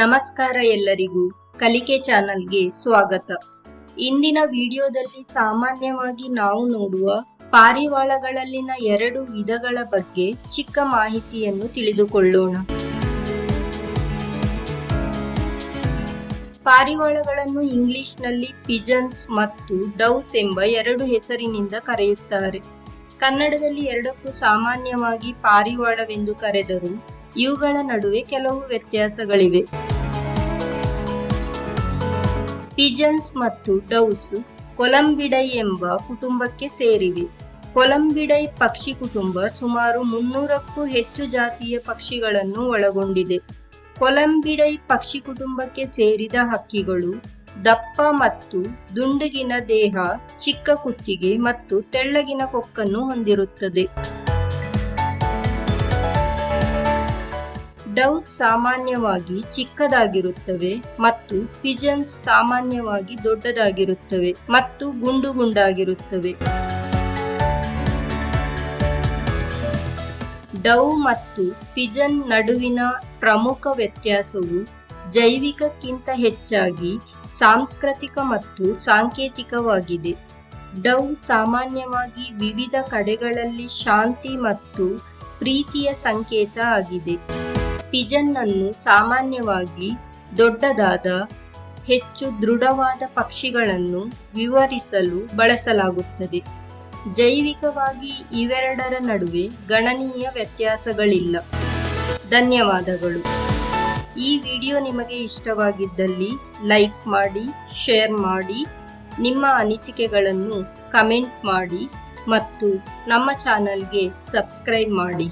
ನಮಸ್ಕಾರ ಎಲ್ಲರಿಗೂ ಕಲಿಕೆ ಚಾನಲ್ಗೆ ಸ್ವಾಗತ. ಇಂದಿನ ವಿಡಿಯೋದಲ್ಲಿ ಸಾಮಾನ್ಯವಾಗಿ ನಾವು ನೋಡುವ ಪಾರಿವಾಳಗಳಲ್ಲಿನ ಎರಡು ವಿಧಗಳ ಬಗ್ಗೆ ಚಿಕ್ಕ ಮಾಹಿತಿಯನ್ನು ತಿಳಿದುಕೊಳ್ಳೋಣ. ಪಾರಿವಾಳಗಳನ್ನು ಇಂಗ್ಲಿಷ್ನಲ್ಲಿ ಪಿಜನ್ಸ್ ಮತ್ತು ಡೌಸ್ ಎಂಬ ಎರಡು ಹೆಸರಿನಿಂದ ಕರೆಯುತ್ತಾರೆ. ಕನ್ನಡದಲ್ಲಿ ಎರಡಕ್ಕೂ ಸಾಮಾನ್ಯವಾಗಿ ಪಾರಿವಾಳವೆಂದು ಕರೆದರೂ ಇವುಗಳ ನಡುವೆ ಕೆಲವು ವ್ಯತ್ಯಾಸಗಳಿವೆ. ಪಿಜನ್ಸ್ ಮತ್ತು ಡೌಸ್ ಕೊಲಂಬಿಡೈ ಎಂಬ ಕುಟುಂಬಕ್ಕೆ ಸೇರಿವೆ. ಕೊಲಂಬಿಡೈ ಪಕ್ಷಿ ಕುಟುಂಬ ಸುಮಾರು ಮುನ್ನೂರಕ್ಕೂ ಹೆಚ್ಚು ಜಾತಿಯ ಪಕ್ಷಿಗಳನ್ನು ಒಳಗೊಂಡಿದೆ. ಕೊಲಂಬಿಡೈ ಪಕ್ಷಿ ಕುಟುಂಬಕ್ಕೆ ಸೇರಿದ ಹಕ್ಕಿಗಳು ದಪ್ಪ ಮತ್ತು ದುಂಡುಗಿನ ದೇಹ, ಚಿಕ್ಕ ಕುತ್ತಿಗೆ ಮತ್ತು ತೆಳ್ಳಗಿನ ಕೊಕ್ಕನ್ನು ಹೊಂದಿರುತ್ತದೆ. ಡೌಸ್ ಸಾಮಾನ್ಯವಾಗಿ ಚಿಕ್ಕದಾಗಿರುತ್ತವೆ ಮತ್ತು ಪಿಜನ್ಸ್ ಸಾಮಾನ್ಯವಾಗಿ ದೊಡ್ಡದಾಗಿರುತ್ತವೆ ಮತ್ತು ಗುಂಡು ಗುಂಡಾಗಿರುತ್ತವೆ. ಡೌ ಮತ್ತು ಪಿಜನ್ ನಡುವಿನ ಪ್ರಮುಖ ವ್ಯತ್ಯಾಸವು ಜೈವಿಕಕ್ಕಿಂತ ಹೆಚ್ಚಾಗಿ ಸಾಂಸ್ಕೃತಿಕ ಮತ್ತು ಸಾಂಕೇತಿಕವಾಗಿದೆ. ಡೌ ಸಾಮಾನ್ಯವಾಗಿ ವಿವಿಧ ಕಡೆಗಳಲ್ಲಿ ಶಾಂತಿ ಮತ್ತು ಪ್ರೀತಿಯ ಸಂಕೇತ ಆಗಿದೆ. ಪಿಜನ್ ಅನ್ನು ಸಾಮಾನ್ಯವಾಗಿ ದೊಡ್ಡದಾದ, ಹೆಚ್ಚು ದೃಢವಾದ ಪಕ್ಷಿಗಳನ್ನು ವಿವರಿಸಲು ಬಳಸಲಾಗುತ್ತದೆ. ಜೈವಿಕವಾಗಿ ಇವೆರಡರ ನಡುವೆ ಗಣನೀಯ ವ್ಯತ್ಯಾಸಗಳಿಲ್ಲ. ಧನ್ಯವಾದಗಳು. ಈ ವಿಡಿಯೋ ನಿಮಗೆ ಇಷ್ಟವಾಗಿದ್ದಲ್ಲಿ ಲೈಕ್ ಮಾಡಿ, ಶೇರ್ ಮಾಡಿ, ನಿಮ್ಮ ಅನಿಸಿಕೆಗಳನ್ನು ಕಮೆಂಟ್ ಮಾಡಿ ಮತ್ತು ನಮ್ಮ ಚಾನಲ್ಗೆ ಸಬ್ಸ್ಕ್ರೈಬ್ ಮಾಡಿ.